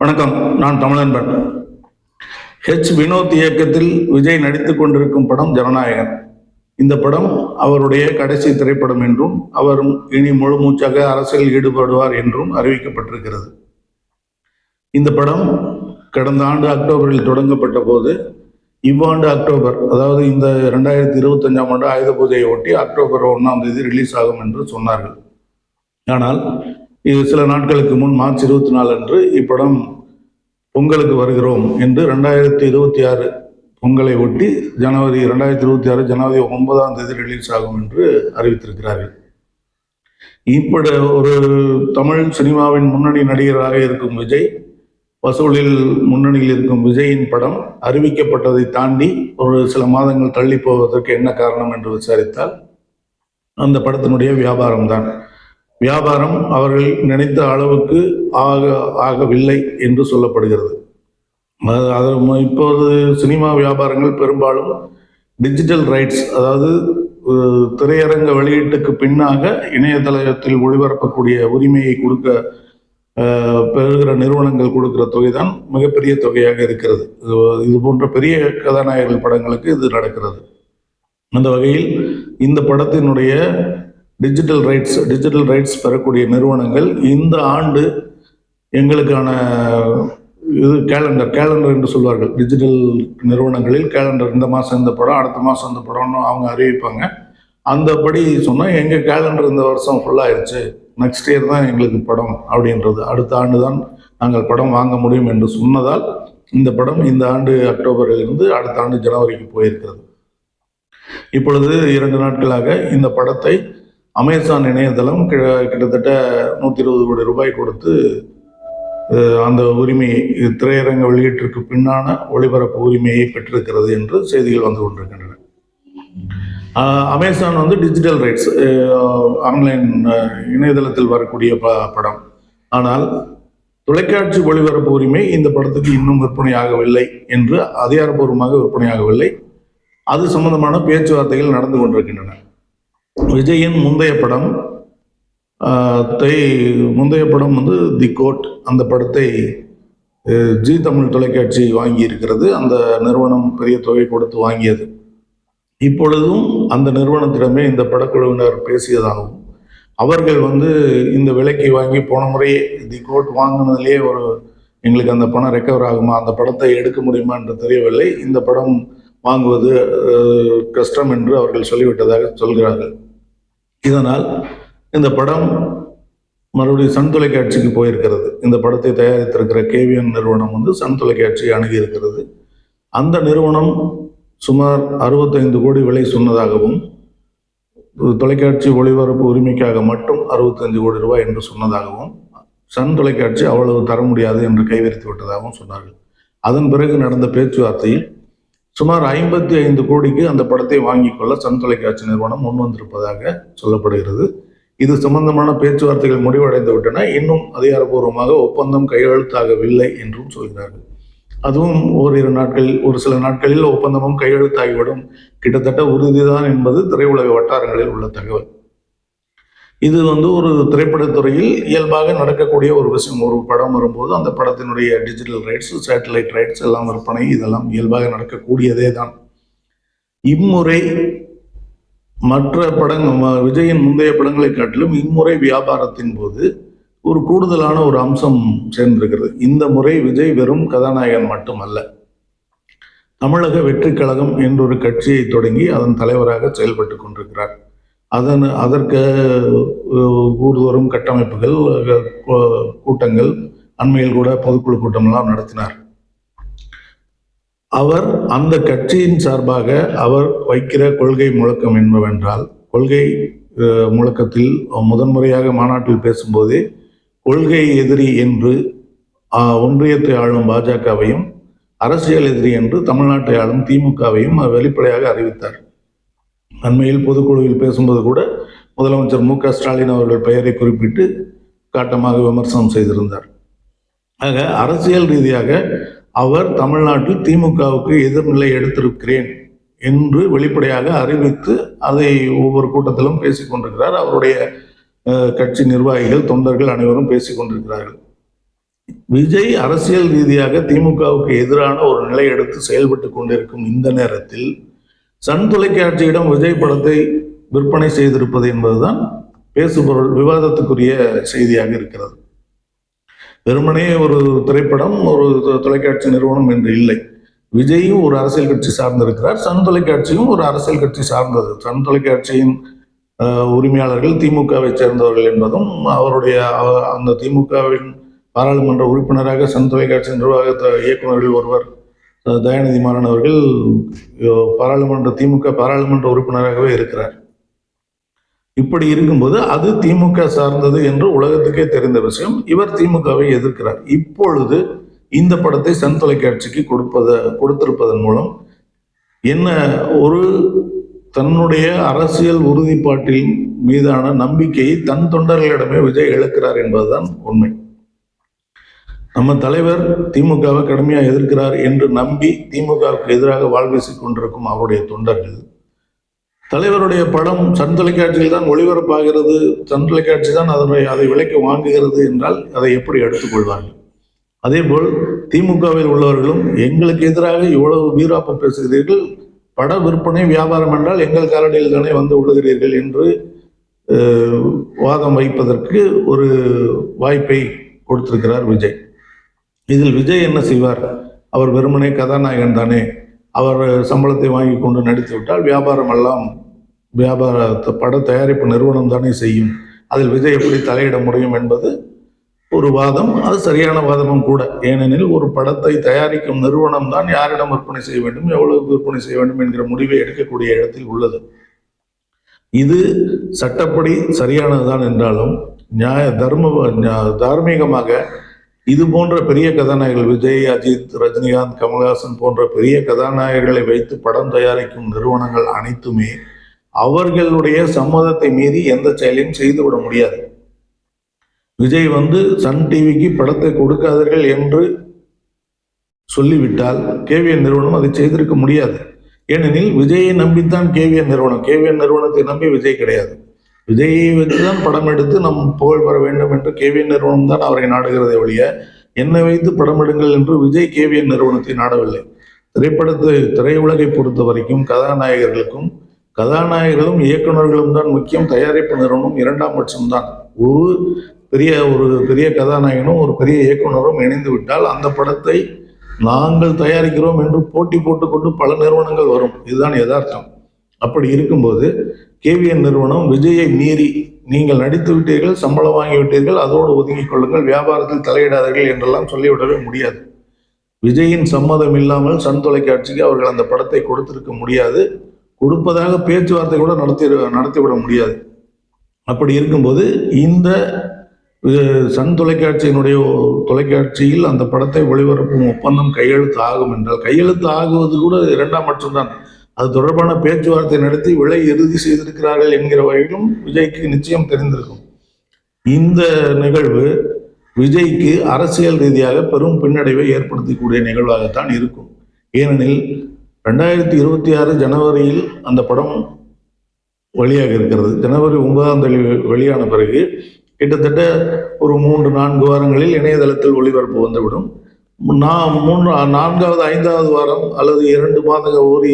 வணக்கம் நான் தமிழன்பன். ஹெச் வினோத் இயக்கத்தில் விஜய் நடித்துக் கொண்டிருக்கும் படம் ஜனநாயகன் இந்த படம் அவருடைய கடைசி திரைப்படம் என்றும் அவர் இனி முழு மூச்சாக அரசியலில் ஈடுபடுவார் என்றும் அறிவிக்கப்பட்டிருக்கிறது. இந்த படம் கடந்த ஆண்டு அக்டோபரில் தொடங்கப்பட்ட போது இவ்வாண்டு அக்டோபர் அதாவது இந்த ரெண்டாயிரத்தி இருபத்தஞ்சாம் ஆண்டு ஆயுத பூஜையை ஒட்டி அக்டோபர் ஒன்றாம் தேதி ரிலீஸ் ஆகும் என்று சொன்னார்கள். ஆனால் இது சில நாட்களுக்கு முன் மார்ச் இருபத்தி நாலு அன்று இப்படம் பொங்கலுக்கு வருகிறோம் என்று ரெண்டாயிரத்தி இருபத்தி ஆறு பொங்கலை ஒட்டி ஜனவரி ரெண்டாயிரத்தி இருபத்தி ஆறு ஜனவரி ஒன்பதாம் தேதி ரிலீஸ் ஆகும் என்று அறிவித்திருக்கிறார்கள். இப்படி ஒரு தமிழ் சினிமாவின் முன்னணி நடிகராக இருக்கும் விஜய் வசூலில் முன்னணியில் இருக்கும் விஜயின் படம் அறிவிக்கப்பட்டதை தாண்டி ஒரு சில மாதங்கள் தள்ளி போவதற்கு என்ன காரணம் என்று விசாரித்தால் அந்த படத்தினுடைய வியாபாரம் தான் வியாபாரம் அவர்கள் நினைத்த அளவுக்கு ஆக ஆகவில்லை என்று சொல்லப்படுகிறது. அது- அது இப்போது சினிமா வியாபாரங்கள் பெரும்பாலும் டிஜிட்டல் ரைட்ஸ் அதாவது திரையரங்க வெளியீட்டுக்கு பின்னாக இணையதளத்தில் ஒளிபரப்பக்கூடிய உரிமையை கொடுக்க பெறுகிற நிறுவனங்கள் கொடுக்கிற தொகை தான் மிகப்பெரிய தொகையாக இருக்கிறது. இது- இது போன்ற பெரிய கதாநாயகர்கள் படங்களுக்கு இது நடக்கிறது. அந்த வகையில் இந்த படத்தினுடைய டிஜிட்டல் ரைட்ஸ் டிஜிட்டல் ரைட்ஸ் பெறக்கூடிய நிறுவனங்கள் இந்த ஆண்டு எங்களுக்கான இது கேலண்டர் கேலண்டர் என்று சொல்வார்கள். டிஜிட்டல் நிறுவனங்களில் கேலண்டர் இந்த மாதம் இந்த படம் அடுத்த மாதம் இந்த படம்னு அவங்க அறிவிப்பாங்க. அந்தபடி சொன்னால் எங்கள் கேலண்டர் இந்த வருஷம் ஃபுல்லாகிடுச்சு நெக்ஸ்ட் இயர் தான் எங்களுக்கு படம் அப்படின்றது. அடுத்த ஆண்டு தான் நாங்கள் படம் வாங்க முடியும் என்று சொன்னதால் இந்த படம் இந்த ஆண்டு அக்டோபரில் இருந்து அடுத்த ஆண்டு ஜனவரிக்கு போயிருக்கிறது. இப்பொழுது இரண்டு நாட்களாக இந்த படத்தை அமேசான் இணையதளம் கி கிட்டத்தட்ட நூற்றி இருபது கோடி ரூபாய் கொடுத்து அந்த உரிமையை இது திரையரங்க வெளியீட்டிற்கு பின்னான ஒளிபரப்பு உரிமையை பெற்றிருக்கிறது என்று செய்திகள் வந்து கொண்டிருக்கின்றன. அமேசான் வந்து டிஜிட்டல் ரைட்ஸ் ஆன்லைன் இணையதளத்தில் வரக்கூடிய ப படம். ஆனால் தொலைக்காட்சி ஒளிபரப்பு உரிமை இந்த படத்துக்கு இன்னும் விற்பனையாகவில்லை என்று அதிகாரப்பூர்வமாக விற்பனையாகவில்லை. அது சம்பந்தமான பேச்சுவார்த்தைகள் நடந்து கொண்டிருக்கின்றன. விஜயின் முந்தைய படம் தை முந்தைய படம் வந்து தி கோட். அந்த படத்தை ஜி தமிழ் தொலைக்காட்சி வாங்கி இருக்கிறது அந்த நிறுவனம் பெரிய தொகை கொடுத்து வாங்கியது. இப்பொழுதும் அந்த நிறுவனத்திடமே இந்த படக்குழுவினர் பேசியதாகவும் அவர்கள் வந்து இந்த விலைக்கு வாங்கி போன முறையே தி கோட் வாங்கினதுலேயே ஒரு எங்களுக்கு அந்த பணம் ரெக்கவர் ஆகுமா அந்த படத்தை எடுக்க முடியுமா என்று தெரியவில்லை. இந்த படம் வாங்குவது கஷ்டம் என்று அவர்கள் சொல்லிவிட்டதாக சொல்கிறார்கள். இதனால் இந்த படம் மறுபடியும் சன் தொலைக்காட்சிக்கு போயிருக்கிறது. இந்த படத்தை தயாரித்திருக்கிற கேவிஎன் நிறுவனம் வந்து சன் தொலைக்காட்சியை அணுகி இருக்கிறது அந்த நிறுவனம் சுமார் அறுபத்தைந்து கோடி விலை சொன்னதாகவும் தொலைக்காட்சி ஒளிபரப்பு உரிமைக்காக மட்டும் அறுபத்தஞ்சு கோடி ரூபாய் என்று சொன்னதாகவும் சன் தொலைக்காட்சி அவ்வளவு தர முடியாது என்று கைவிரித்து விட்டதாகவும் சொன்னார்கள். அதன் பிறகு நடந்த பேச்சுவார்த்தையில் சுமார் ஐம்பத்தி ஐந்து கோடிக்கு அந்த படத்தை வாங்கிக் கொள்ள சன் தொலைக்காட்சி நிறுவனம் முன் வந்திருப்பதாக சொல்லப்படுகிறது. இது சம்பந்தமான பேச்சுவார்த்தைகள் முடிவடைந்து விட்டன. இன்னும் அதிகாரப்பூர்வமாக ஒப்பந்தம் கையெழுத்தாகவில்லை என்றும் சொல்கிறார்கள். அதுவும் ஓரிரு நாட்களில் ஒரு சில நாட்களில் ஒப்பந்தமும் கையெழுத்தாகிவிடும். கிட்டத்தட்ட உறுதிதான் என்பது திரையுலக வட்டாரங்களில் உள்ள தகவல். இது வந்து ஒரு திரைப்படத்துறையில் இயல்பாக நடக்கக்கூடிய ஒரு விஷயம். ஒரு படம் வரும்போது அந்த படத்தினுடைய டிஜிட்டல் ரைட்ஸ் சேட்டலைட் ரைட்ஸ் எல்லாம் விற்பனை இதெல்லாம் இயல்பாக நடக்கக்கூடியதே தான். இம்முறை மற்ற படங்கள் ம- விஜயின் முந்தைய படங்களை காட்டிலும் இம்முறை வியாபாரத்தின் போது ஒரு கூடுதலான ஒரு அம்சம் சேர்ந்திருக்கிறது. இந்த முறை விஜய் வெறும் கதாநாயகன் மட்டுமல்ல. தமிழக வெற்றி கழகம் என்றொரு கட்சியை தொடங்கி அதன் தலைவராக செயல்பட்டு கொண்டிருக்கிறார். அதன் அதற்கு ஊர்தோறும் கட்டமைப்புகள் கூட்டங்கள் அண்மையில் கூட பொதுக்குழு கூட்டமெல்லாம் நடத்தினார். அவர் அந்த கட்சியின் சார்பாக அவர் வைக்கிற கொள்கை முழக்கம் என்பவென்றால் கொள்கை முழக்கத்தில் முதன்முறையாக மாநாட்டில் பேசும்போதே கொள்கை எதிரி என்று ஒன்றியத்தை ஆளும் பாஜகவையும் அரசியல் எதிரி என்று தமிழ்நாட்டை ஆளும் திமுகவையும் வெளிப்படையாக அறிவித்தார். அண்மையில் பொதுக்குழுவில் பேசும்போது கூட முதலமைச்சர் மு க ஸ்டாலின் அவர்கள் பெயரை குறிப்பிட்டு காட்டமாக விமர்சனம் செய்திருந்தார். ஆக அரசியல் ரீதியாக அவர் தமிழ்நாட்டில் திமுகவுக்கு எதிர்நிலை எடுத்திருக்கிறேன் என்று வெளிப்படையாக அறிவித்து அதை ஒவ்வொரு கூட்டத்திலும் பேசிக்கொண்டிருக்கிறார் அவருடைய கட்சி நிர்வாகிகள் தொண்டர்கள் அனைவரும் பேசிக்கொண்டிருக்கிறார்கள் விஜய் அரசியல் ரீதியாக திமுகவுக்கு எதிரான ஒரு நிலை எடுத்து செயல்பட்டு கொண்டிருக்கும் இந்த நேரத்தில் சன் தொலைக்காட்சியிடம் விஜய் படத்தை விற்பனை செய்திருப்பது என்பதுதான் பேசுபொருள் விவாதத்துக்குரிய செய்தியாக இருக்கிறது. வெறுமனே ஒரு திரைப்படம் ஒரு தொ- தொலைக்காட்சி நிறுவனம் என்று இல்லை. விஜயும் ஒரு அரசியல் கட்சி சார்ந்திருக்கிறார். சன் தொலைக்காட்சியும் ஒரு அரசியல் கட்சி சார்ந்தது. சன் தொலைக்காட்சியின் உரிமையாளர்கள் திமுகவை சேர்ந்தவர்கள் என்பதும் அவருடைய அந்த திமுகவின் பாராளுமன்ற உறுப்பினராக சன் தொலைக்காட்சி நிர்வாக இயக்குநர்கள் ஒருவர் தயாநிதி மாறன் அவர்கள் பாராளுமன்ற திமுக பாராளுமன்ற உறுப்பினராகவே இருக்கிறார். இப்படி இருக்கும்போது அது திமுக சார்ந்தது என்று உலகத்துக்கே தெரிந்த விஷயம். இவர் திமுகவை எதிர்க்கிறார். இப்பொழுது இந்த படத்தை சன் தொலைக்காட்சிக்கு கொடுப்பத கொடுத்திருப்பதன் மூலம் என்ன ஒரு தன்னுடைய அரசியல் உறுதிப்பாட்டின் மீதான நம்பிக்கையை தன் தொண்டர்களிடமே விஜய் இழக்கிறார் என்பதுதான் உண்மை. நம்ம தலைவர் திமுகவை கடுமையாக எதிர்க்கிறார் என்று நம்பி திமுகவுக்கு எதிராக வாழ்வீசிக் கொண்டிருக்கும் அவருடைய தொண்டர்கள். தலைவருடைய படம் சன் தொலைக்காட்சியில் தான் ஒளிபரப்பாகிறது. சன் தொலைக்காட்சி தான் அதனுடைய அதை விலைக்கு வாங்குகிறது என்றால் அதை எப்படி எடுத்துக்கொள்வார்கள் அதேபோல் திமுகவில் உள்ளவர்களும் எங்களுக்கு எதிராக இவ்வளவு வீராப்பம் பேசுகிறீர்கள். பட விற்பனை வியாபாரம் என்றால் எங்கள் காலடியில் தானே வந்து விடுகிறீர்கள் என்று வாதம் வைப்பதற்கு ஒரு வாய்ப்பை கொடுத்திருக்கிறார் விஜய். இதில் விஜய் என்ன செய்வார்? அவர் வெறுமனே கதாநாயகன் தானே. அவர் சம்பளத்தை வாங்கி கொண்டு நடித்து விட்டால் வியாபாரம் எல்லாம் வியாபார பட தயாரிப்பு நிறுவனம் தானே செய்யும். அதில் விஜய் எப்படி தலையிட முடியும் என்பது ஒரு வாதம். அது சரியான வாதமும் கூட. ஏனெனில் ஒரு படத்தை தயாரிக்கும் நிறுவனம் தான் யாரிடம் விற்பனை செய்ய வேண்டும் எவ்வளவு விற்பனை செய்ய வேண்டும் என்கிற முடிவை எடுக்கக்கூடிய இடத்தில் உள்ளது. இது சட்டப்படி சரியானதுதான் என்றாலும் நியாய தர்ம தார்மீகமாக இது போன்ற பெரிய கதாநாயகர்கள் விஜய் அஜித் ரஜினிகாந்த் கமல்ஹாசன் போன்ற பெரிய கதாநாயகர்களை வைத்து படம் தயாரிக்கும் நிறுவனங்கள் அனைத்துமே அவர்களுடைய சம்மதத்தை மீறி எந்த செயலையும் செய்துவிட முடியாது. விஜய் வந்து சன் டிவிக்கு படத்தை கொடுக்காதீர்கள் என்று சொல்லிவிட்டால் கேவிஎன் நிறுவனம் அதை செய்திருக்க முடியாது. ஏனெனில் விஜயை நம்பித்தான் கேவிஎன் நிறுவனம். கேவிஎன் நிறுவனத்தை நம்பி விஜய் கிடையாது. விஜயை வைத்துதான் படம் எடுத்து நம் புகழ் பெற வேண்டும் என்று கேவிஎன் நிறுவனம் தான் அவரை நாடுகிறதை ஒழிய என்னை வைத்து படம் எடுங்கள் என்று விஜய் கேவிஎன் நிறுவனத்தை நாடவில்லை. திரைப்படத்தை திரையுலகை பொறுத்த வரைக்கும் கதாநாயகர்களுக்கும் கதாநாயகர்களும் இயக்குனர்களும் தான் முக்கியம். தயாரிப்பு நிறுவனம் இரண்டாம் பட்சம்தான். ஒரு பெரிய ஒரு பெரிய கதாநாயகனும் ஒரு பெரிய இயக்குனரும் இணைந்து விட்டால் அந்த படத்தை நாங்கள் தயாரிக்கிறோம் என்று போட்டி போட்டுக்கொண்டு பல நிறுவனங்கள் வரும். இதுதான் யதார்த்தம். அப்படி இருக்கும்போது கேவிஎன் நிறுவனம் விஜயை மீறி நீங்கள் நடித்து விட்டீர்கள் சம்பளம் வாங்கிவிட்டீர்கள் அதோடு ஒதுங்கிக் கொள்ளுங்கள் வியாபாரத்தில் தலையிடாதீர்கள் என்றெல்லாம் சொல்லிவிடவே முடியாது. விஜயின் சம்மதம் இல்லாமல் சன் தொலைக்காட்சிக்கு அவர்கள் அந்த படத்தை கொடுத்திருக்க முடியாது. கொடுப்பதாக பேச்சுவார்த்தை கூட நடத்தி நடத்திவிட முடியாது. அப்படி இருக்கும்போது இந்த சன் தொலைக்காட்சியினுடைய தொலைக்காட்சியில் அந்த படத்தை ஒளிபரப்பும் ஒப்பந்தம் கையெழுத்து ஆகும் என்றால் கையெழுத்து ஆகுவது கூட இரண்டாம் மட்டும்தான் அது தொடர்பான பேச்சுவார்த்தை நடத்தி விலை இறுதி செய்திருக்கிறார்கள் என்கிற வகையிலும் விஜய்க்கு நிச்சயம் தெரிந்திருக்கும். இந்த நிகழ்வு விஜய்க்கு அரசியல் ரீதியாக பெரும் பின்னடைவை ஏற்படுத்தக்கூடிய நிகழ்வாகத்தான் இருக்கும். ஏனெனில் ரெண்டாயிரத்தி இருபத்தி ஆறு ஜனவரியில் அந்த படம் வெளியாக இருக்கிறது. ஜனவரி ஒன்பதாம் தேதி வெளியான பிறகு கிட்டத்தட்ட ஒரு மூன்று நான்கு வாரங்களில் இணையதளத்தில் ஒளிபரப்பு வந்துவிடும். நான் மூன்று நான்காவது ஐந்தாவது வாரம் அல்லது இரண்டு மாதங்கள் ஒரு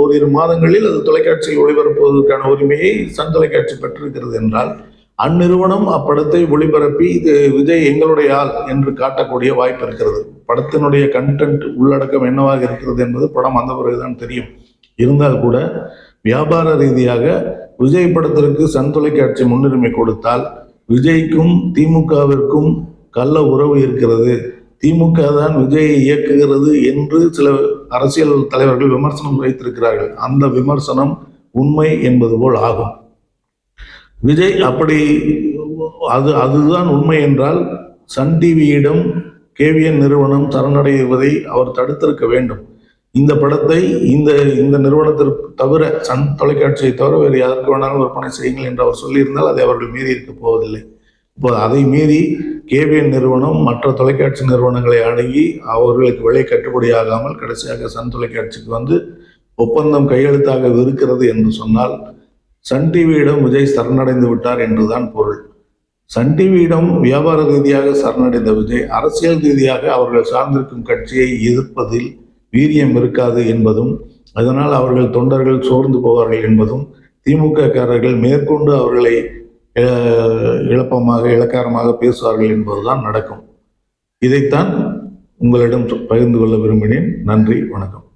ஓரிரு மாதங்களில் அது தொலைக்காட்சியில் ஒளிபரப்புவதற்கான உரிமையை சன் தொலைக்காட்சி பெற்றிருக்கிறது என்றால் அந்நிறுவனம் அப்படத்தை ஒளிபரப்பி இது விஜய் எங்களுடைய ஆள் என்று காட்டக்கூடிய வாய்ப்பு இருக்கிறது. படத்தினுடைய கண்டென்ட் உள்ளடக்கம் என்னவாக இருக்கிறது என்பது படம் வந்த பிறகுதான் தெரியும். இருந்தால் கூட வியாபார ரீதியாக விஜய் படத்திற்கு சன் தொலைக்காட்சி முன்னுரிமை கொடுத்தால் விஜய்க்கும் திமுகவிற்கும் கள்ள உறவு இருக்கிறது. திமுக தான் விஜயை இயக்குகிறது என்று சில அரசியல் தலைவர்கள் விமர்சனம் வைத்திருக்கிறார்கள். அந்த விமர்சனம் உண்மை என்பது போல் ஆகும். விஜய் அப்படி அது அதுதான் உண்மை என்றால் சன் டிவியிடம் கேவிஎன் நிறுவனம் சரணடைவதை அவர் தடுத்திருக்க வேண்டும். இந்த படத்தை இந்த இந்த நிறுவனத்திற்கு தவிர சன் தொலைக்காட்சியை தவிர வேறு யாருக்கு வேணாலும் விற்பனை செய்யுங்கள் என்று அவர் சொல்லியிருந்தால் அதை அவர்கள் மீறி இருக்க போவதில்லை. இப்போ அதை மீறி கேபிஎன் நிறுவனம் மற்ற தொலைக்காட்சி நிறுவனங்களை அணுகி அவர்களுக்கு விலை கட்டுப்படியாகாமல் கடைசியாக சன் தொலைக்காட்சிக்கு வந்து ஒப்பந்தம் கையெழுத்தாக இருக்கிறது என்று சொன்னால் சன் டிவியிடம் விஜய் சரணடைந்து விட்டார் என்றுதான் பொருள். சன் டிவியிடம் வியாபார ரீதியாக சரணடைந்த விஜய் அரசியல் ரீதியாக அவர்கள் சார்ந்திருக்கும் கட்சியை எதிர்ப்பதில் வீரியம் இருக்காது என்பதும் அதனால் அவர்கள் தொண்டர்கள் சோர்ந்து போவார்கள் என்பதும் திமுக காரர்கள் மேற்கொண்டு அவர்களை இழப்பமாக இலக்காரமாக பேசுவார்கள் என்பதுதான் நடக்கும். இதைத்தான் உங்களிடம் பகிர்ந்து கொள்ள விரும்பினேன். நன்றி வணக்கம்.